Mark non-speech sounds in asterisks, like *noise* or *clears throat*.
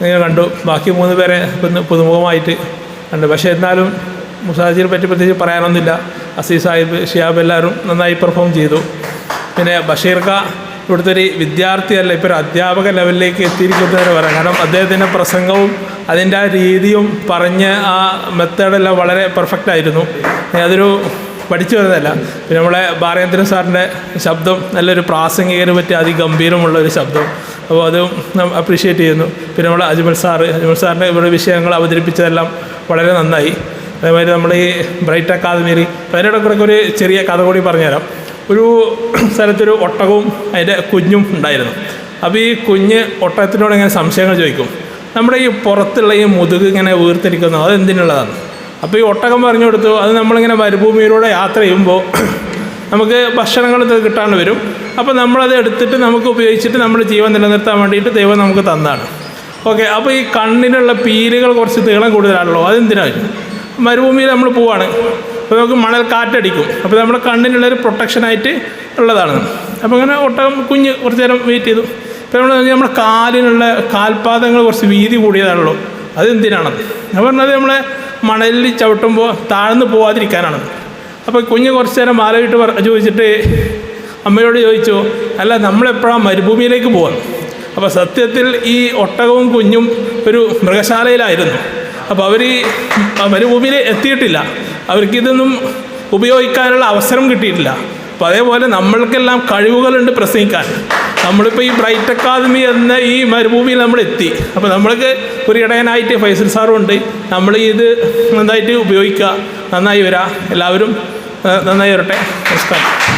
ഇങ്ങനെ കണ്ടു. ബാക്കി മൂന്ന് പേരെ പുതുമുഖമായിട്ട് കണ്ടു. പക്ഷേ എന്നാലും മുസാജിനെ പറ്റി പ്രത്യേകിച്ച് പറയാനൊന്നുമില്ല. അസീസ് സാഹിബ് ഷിയാബ് എല്ലാവരും നന്നായി പെർഫോം ചെയ്തു. പിന്നെ ബഷീർക്ക ഇവിടുത്തെ ഒരു വിദ്യാർത്ഥിയല്ല ഇപ്പോൾ ഒരു അധ്യാപക ലെവലിലേക്ക് എത്തിയിരിക്കുന്നതിന് പറയാം. കാരണം അദ്ദേഹത്തിന്റെ പ്രസംഗവും അതിന്റെ ആ രീതിയും പറഞ്ഞ് ആ മെത്തേഡെല്ലാം വളരെ പെർഫെക്റ്റ് ആയിരുന്നു. അതൊരു പഠിച്ചു വരുന്നതല്ല. പിന്നെ നമ്മളെ ബാലേന്ദ്രൻ സാറിന്റെ ശബ്ദം നല്ലൊരു പ്രാസംഗികന് പറ്റിയ അതിഗംഭീരമുള്ള ഒരു ശബ്ദം. അപ്പോൾ അതും അപ്രീഷിയേറ്റ് ചെയ്യുന്നു. പിന്നെ നമ്മൾ അജ്മൽ സാറ് അജ്മൽ സാറിന്റെ ഇവിടെ വിഷയങ്ങൾ അവതരിപ്പിച്ചതെല്ലാം വളരെ നന്നായി. അതേമാതിരി നമ്മൾ ഈ ബ്രൈറ്റ് അക്കാദമിയിൽ അതിനോട് കൂടെ ഒരു ചെറിയ കഥ കൂടി പറഞ്ഞുതരാം. ഒരു *clears throat* സ്ഥലത്തൊരു ഒട്ടകവും അതിന്റെ കുഞ്ഞും ഉണ്ടായിരുന്നു. അപ്പോൾ ഈ കുഞ്ഞ് ഒട്ടകത്തിനോട് ഇങ്ങനെ സംശയങ്ങൾ ചോദിക്കും? നമ്മുടെ ഈ പുറത്തുള്ള ഈ മുതുക് ഇങ്ങനെ വീർത്തിരിക്കുന്നു അത് എന്തിനുള്ളതാണ് അപ്പോൾ ഈ ഒട്ടകം പറഞ്ഞു കൊടുത്തു അത് നമ്മളിങ്ങനെ മരുഭൂമിയിലൂടെ യാത്ര ചെയ്യുമ്പോൾ നമുക്ക് ഭക്ഷണങ്ങൾ കിട്ടാണ്ട് വരും. അപ്പോൾ നമ്മളത് എടുത്തിട്ട് നമുക്ക് ഉപയോഗിച്ചിട്ട് നമ്മുടെ ജീവൻ നിലനിർത്താൻ വേണ്ടിയിട്ട് ദൈവം നമുക്ക് തന്നതാണ് ഓക്കെ അപ്പോൾ ഈ കണ്ണിനുള്ള പീലുകൾ കുറച്ച് നീളം കൂടുതലാണല്ലോ അതെന്തിനാണ് മരുഭൂമിയിൽ നമ്മൾ പോവാണ്. അപ്പോൾ നമുക്ക് മണൽ കാറ്റടിക്കും. അപ്പോൾ നമ്മുടെ കണ്ണിനുള്ളൊരു പ്രൊട്ടക്ഷനായിട്ട് ഉള്ളതാണ്. അപ്പോൾ അങ്ങനെ ഒട്ടകം കുഞ്ഞ് കുറച്ച് നേരം വെയിറ്റ് ചെയ്തു. ഇപ്പോൾ നമ്മൾ നമ്മുടെ കാലിനുള്ള കാൽപാദങ്ങൾ കുറച്ച് വീതി കൂടിയതാണല്ലോ അതെന്തിനാണത്? ഞാൻ പറഞ്ഞത് നമ്മളെ മണലിൽ ചവിട്ടുമ്പോൾ താഴ്ന്നു പോവാതിരിക്കാനാണ് അപ്പോൾ കുഞ്ഞ് കുറച്ച് നേരം മാലയിട്ട് പറ ചോദിച്ചിട്ട് അമ്മയോട് ചോദിച്ചു അല്ല നമ്മളെപ്പോഴാണ് മരുഭൂമിയിലേക്ക് പോകാൻ അപ്പോൾ സത്യത്തിൽ ഈ ഒട്ടകവും കുഞ്ഞും ഒരു മൃഗശാലയിലായിരുന്നു. അപ്പോൾ അവർ ഈ മരുഭൂമിയിൽ എത്തിയിട്ടില്ല. അവർക്കിതൊന്നും ഉപയോഗിക്കാനുള്ള അവസരം കിട്ടിയിട്ടില്ല. അപ്പോൾ അതേപോലെ നമ്മൾക്കെല്ലാം കഴിവുകളുണ്ട് പ്രസംഗിക്കാൻ. നമ്മളിപ്പോൾ ഈ ബ്രൈറ്റ് അക്കാദമി എന്ന ഈ മരുഭൂമിയിൽ നമ്മൾ എത്തി. അപ്പോൾ നമ്മൾക്ക് ഒരു ഇടയനായിട്ട് ഫൈസൽ സാറും ഉണ്ട്. നമ്മൾ ഇത് നന്നായിട്ട് ഉപയോഗിക്കുക. നന്നായി വരാം. എല്ലാവരും നന്നായി വരട്ടെ. നമസ്കാരം.